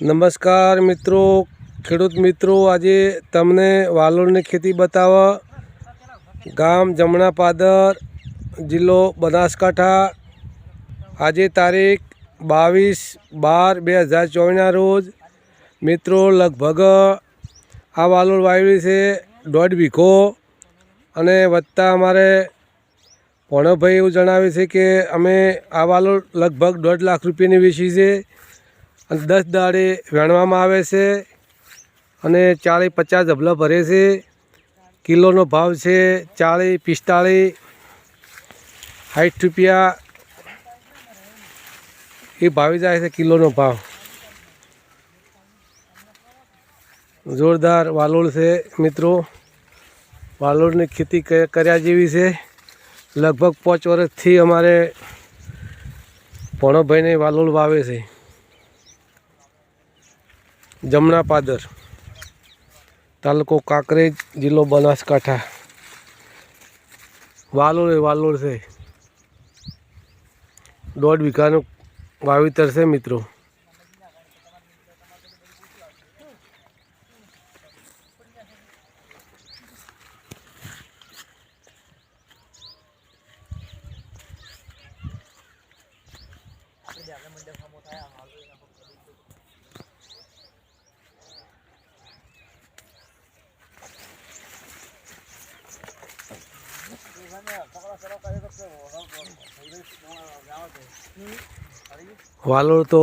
નમસ્કાર મિત્રો ખેડૂત મિત્રો આજે તમને વાલોડની ખેતી બતાવવા ગામ જમણા પાદર જિલ્લો બનાસકાંઠા આજે તારીખ બાવીસ બાર બે હજાર ચોવીસના રોજ મિત્રો લગભગ આ વાલોડ વાવેલી છે દોઢ વીઘો અને વધતા અમારે ભણભાઈ એવું જણાવે છે કે અમે આ વાલોડ લગભગ દોઢ લાખ રૂપિયાની વેચી છે અને દસ દાડે વેણવામાં આવે છે અને ચાળીસ પચાસ ઝબલા ભરે છે કિલોનો ભાવ છે ચાળીસ પિસ્તાળીસ સાઠ રૂપિયા એ ભાવી જાય છે કિલોનો ભાવ જોરદાર વાલોળ છે મિત્રો વાલોળની ખેતી કર્યા જેવી છે લગભગ પાંચ વર્ષથી અમારે ભણોભાઈને વાલોળ વાવે છે જમણા પાદર તાલુકો કાંકરેજ જિલ્લો બનાસકાંઠા વાલોડ વાલોડ છે દોઢ વીઘાનું વાવેતર છે મિત્રો આપણે જાગે મંડપ મોટા હાલ ને સકળા સકળા કાયર તો હોલ હોલ વેવા છે વાળો તો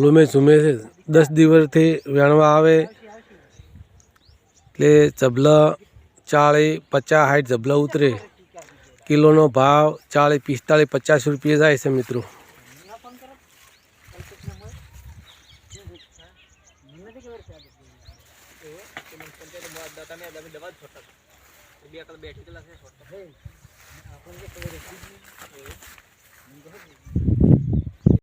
લુમે ઝુમે છે 10 દિવસથી વેણવા આવે એટલે જબલા ચાળે 50 60 જબલા ઉતરે કિલોનો ભાવ 40 45 50 રૂપિયા થાય છે મિત્રો નમન કર કલસુમ મન નમન દેખબર છે તો કમન સંતે મોડદા તમે દવા જ છોક તો બે આકલ બેઠી કેલા છે છોટ 我们这个。